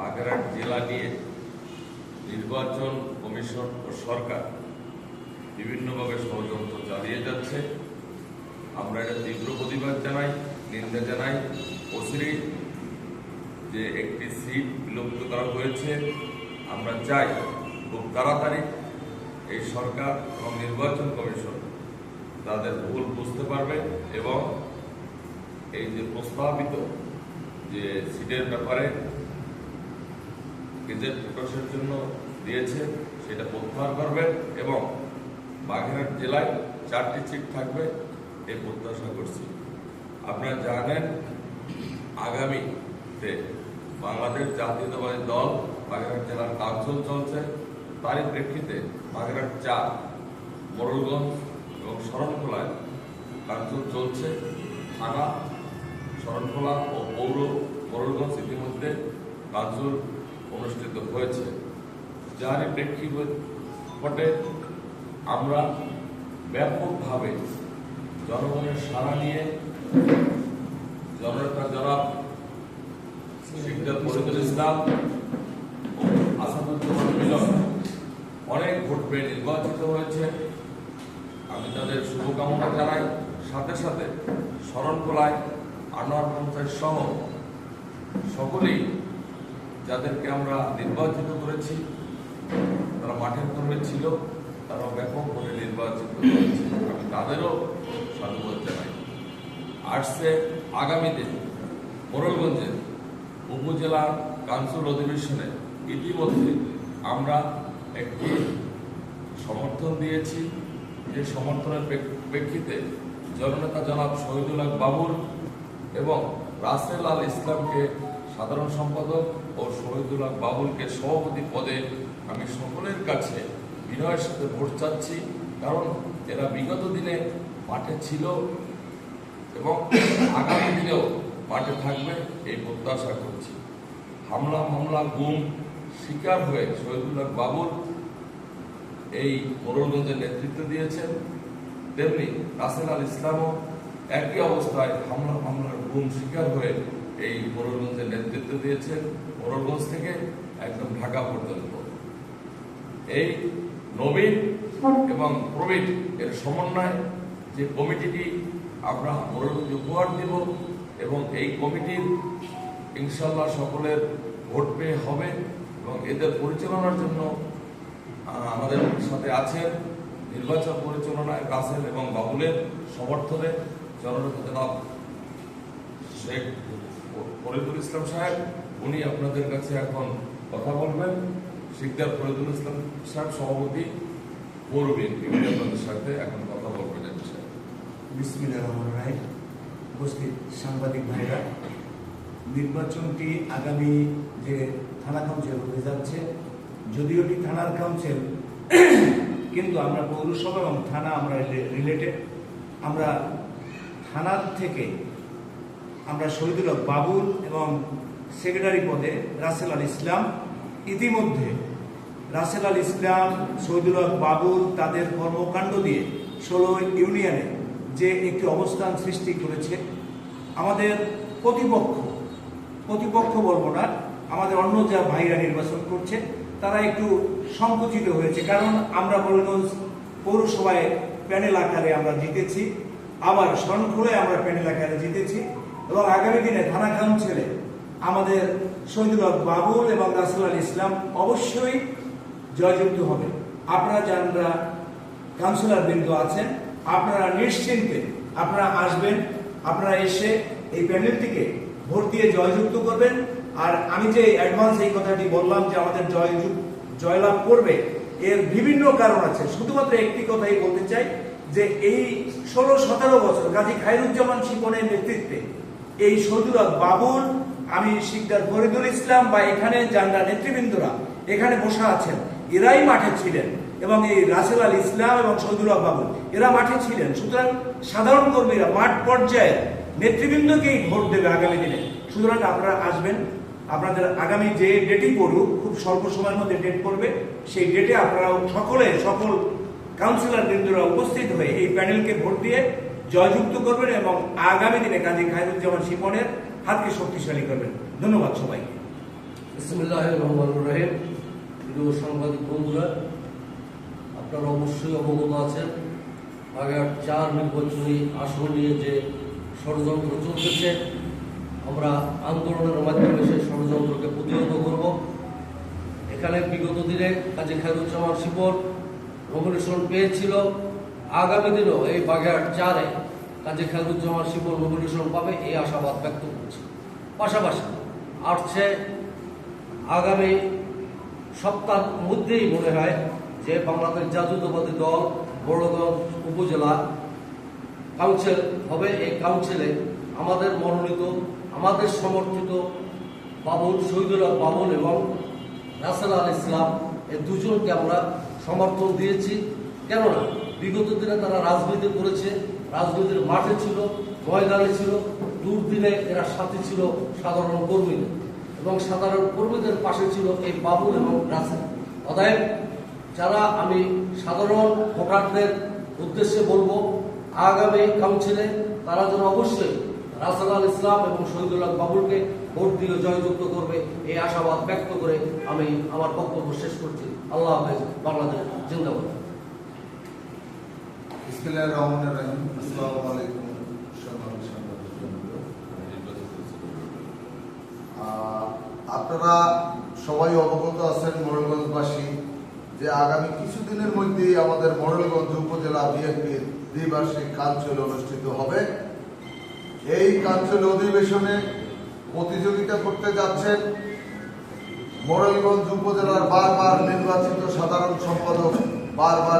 বাগেরহাট জেলা নিয়ে নির্বাচন কমিশন ও সরকার বিভিন্নভাবে ষড়যন্ত্র চালিয়ে যাচ্ছে। আমরা এটা তীব্র প্রতিবাদ জানাই, নিন্দা জানাই। অচিরেই যে একটি সিট বিলুপ্ত করা হয়েছে, আমরা চাই খুব তাড়াতাড়ি এই সরকার এবং নির্বাচন কমিশন তাদের ভুল বুঝতে পারবে এবং এই যে প্রস্তাবিত যে সিটের ব্যাপারে গেজেট প্রকাশের জন্য দিয়েছে, সেটা প্রত্যাহার করবেন এবং বাগেরহাট জেলায় চারটি সিট থাকবে এই প্রত্যাশা করছি। আপনারা জানেন, আগামীতে বাংলাদেশ জাতীয়তাবাদী দল বাগেরহাট জেলার কাউন্সিল চলছে। তারই প্রেক্ষিতে বাগেরহাট চার মোড়লগঞ্জ এবং শরণখোলায় কাউন্সিল চলছে। থানা, শরণখোলা ও পৌর মোড়লগঞ্জ ইতিমধ্যে কাউন্সিল অনুষ্ঠিত হয়েছে। যারই প্রেক্ষিপটে আমরা ব্যাপকভাবে জনগণের সাড়া নিয়ে জননেতা জনাব শিকদার ফরিদুল ইসলাম আসাদুজ্জামান মিলন অনেক ভোট পেয়ে নির্বাচিত হয়েছে। আমি তাদের শুভকামনা জানাই। সাথে সাথে শরণকোলায় আনোয়ার পঞ্চায়েত সহ সকলেই যাদেরকে আমরা নির্বাচিত করেছি, তারা মাঠের কর্মে ছিল তারা ব্যাপক ভোটে নির্বাচিত হয়েছে। আমি তাদেরও সাধুবাদ জানাই। আসছে আগামীতে মোরলগঞ্জের উপজেলা কাউন্সিল অধিবেশনে ইতিমধ্যে আমরা একটি সমর্থন দিয়েছি। যে সমর্থনের প্রেক্ষিতে জননেতা জনাব শহীদুল হক বাবুর এবং রাসেল আল ইসলামকে সাধারণ সম্পাদক ও শহীদুল হক বাবুলকে সভাপতি পদে আমি সকলের কাছে বিনয়ের সাথে ভোট চাচ্ছি, কারণ এরা বিগত দিনে মাঠে ছিল এবং আগামী দিনেও মাঠে থাকবে এই প্রত্যাশা করছি। হামলা, মামলা, গুম, শিকার হয়ে শহীদুল্লাহ বাবুল এই মোরলগঞ্জের নেতৃত্ব দিয়েছেন। তেমনি রাসেল আল ইসলামও একই অবস্থায় হামলা, মামলার গুম, শিকার হয়ে এই মোরলগঞ্জের নেতৃত্ব দিয়েছেন মোরলগঞ্জ থেকে একদম ঢাকা পর্যন্ত। এই নবীন এবং প্রবীণ এর সমন্বয় যে কমিটিটি আমরা মোরলগঞ্জে উপহার দিব এবং এই কমিটির ইনশাল্লাহ সকলের ভোট পেয়ে হবে এবং এদের পরিচালনার জন্য আমাদের সাথে আছেন নির্বাচন পরিচালনায় রাসেল এবং বাবুলের সমর্থনে জননেতা শেখ ফরিদুল ইসলাম সাহেব, উনি আপনাদের কাছে এখন কথা বলবেন। শিকদার ফরিদুল ইসলাম সাহেব সভাপতি করবেন উনি আপনাদের সাথে এখন কথা বলবেন এই বিষয়ে। বিসমিল্লাহির রহমানির রহিম। উপস্থিত সাংবাদিক ভাইরা, নির্বাচনটি আগামী যে থানা কাউন্সিল হতে যাচ্ছে, যদিও এটি থানার কাউন্সিল, কিন্তু আমরা পৌরসভা এবং থানা আমরা রিলেটেড, আমরা থানার থেকে আমরা শহীদুল বাবুল এবং সেক্রেটারি পদে রাসেল আল ইসলাম। ইতিমধ্যে রাসেল আল ইসলাম শহীদুল বাবুল তাদের কর্মকাণ্ড দিয়ে ষোলো ইউনিয়নে যে একটি অবস্থান সৃষ্টি করেছে। আমাদের প্রতিপক্ষ প্রতিপক্ষ বলব না, আমাদের অন্য যা ভাইরা নির্বাচন করছে, তারা একটু সংকুচিত হয়েছে। কারণ আমরা বলগঞ্জ পৌরসভায় প্যানেল আকারে আমরা জিতেছি, আবার শরণখোলায় আমরা প্যানেল আকারে জিতেছি। এবং আগামী দিনে থানা কাউন্সিলে আমাদের শহীদুল হক বাবুল এবং রাসুল আল ইসলাম অবশ্যই জয়যুক্ত হবে। আপনারা যারা কাউন্সিলর বিন্দু আছেন, আপনারা নিশ্চিন্তে আপনারা আসবেন, আপনারা এসে এই প্যানেলটিকে ভোট দিয়ে জয়যুক্ত করবেন। আর আমি যে অ্যাডভান্স এই কথাটি বললাম যে আমাদের জয়যুক্ত জয়লাভ করবে, এর বিভিন্ন কারণ আছে। শুধুমাত্র একটি কথাই বলতে চাই যে এই ষোলো সতেরো বছর গাজী খায়রুজ্জামান শিপনের নেতৃত্বে এই সদুরা বাবুল, আমি শিকদার ফরিদুল ইসলাম বা এখানে যারা নেতৃবৃন্দরা এখানে বসা আছেন। এরাই মাঠে ছিলেন এবং এই রাসেল আল ইসলাম এবং সৈদুল্লাহ বাবুল, এরা মাঠে ছিলেন। সুতরাং সাধারণ কর্মীরা মাঠ পর্যায়ে নেতৃবৃন্দকেই ভোট দেবে আগামী দিনে। সুতরাং আপনারা আসবেন, আপনাদের আগামী যে ডেটই পড়ুক, খুব স্বল্প সময়ের মধ্যে ডেট পড়বে, সেই ডেটে আপনারা সকলে, সকল কাউন্সিলর বৃন্দরা উপস্থিত হয়ে এই প্যানেলকে ভোট দিয়ে জয়যুক্ত করবেন এবং আগামী দিনে কাজী খায়রুজ্জামান শিপনের হাতকে শক্তিশালী করবেন। ধন্যবাদ সবাইকে। রহমান সাংবাদিক বন্ধুরা, আপনারা অবশ্যই অবগত আছেন, বাগেরহাট চার নির্বাচনী আসন নিয়ে যে ষড়যন্ত্র চলতেছে, আমরা আন্দোলনের মাধ্যমে সেই ষড়যন্ত্রকে প্রতিহত করব। এখানে বিগত দিনে কাজী খায়রুজ্জামান শিপন নমিনেশন পেয়েছিল। আগামী দিনেও এই বাগেরহাট চারে কাজী খায়রুজ্জামান শিবর নমিনেশন পাবে এই আশাবাদ ব্যক্ত করছি। পাশাপাশি আসছে আগামী সপ্তাহের মধ্যেই মনে হয় যে বাংলাদেশ জাতীয়তাবাদী দল বড়গঞ্জ উপজেলা কাউন্সিল হবে। এই কাউন্সিলে আমাদের মনোনীত, আমাদের সমর্থিত বাবুল শহীদুল বাবুল এবং রাসেল আল ইসলাম এই দুজনকে আমরা সমর্থন দিয়েছি। কেননা বিগত দিনে তারা রাজনীতি করেছে, রাজনীতির মাঠে ছিল, ময়দানে ছিল, দুর্দিনে এরা সাথে ছিল সাধারণ কর্মীদের। এবং সাধারণ কর্মীদের পাশে ছিল এই বাবুল এবং রাসেল। অতএব যারা আমি সাধারণ ভোটারদের উদ্দেশ্যে বলব, আগামী কাউন্সিলে তারা যেন অবশ্যই রাসেল আল ইসলাম এবং শহীদুল্লাহ বাবুলকে ভোট দিয়ে জয়যুক্ত করবে, এই আশাবাদ ব্যক্ত করে আমি আমার বক্তব্য শেষ করছি। আল্লাহ হাফেজ, বাংলাদেশ জিন্দাবাদ। আপনারা সবাই অবগত আছেন মোড়লগঞ্জবাসী যে আগামী কিছুদিনের মধ্যেই আমাদের মোড়লগঞ্জ উপজেলা বিএনপির দ্বিবার্ষিক কাঞ্চল অনুষ্ঠিত হবে। এই কাঞ্চল অধিবেশনে প্রতিযোগিতা করতে যাচ্ছেন মোড়লগঞ্জ উপজেলার বারবার নির্বাচিত সাধারণ সম্পাদক, বারবার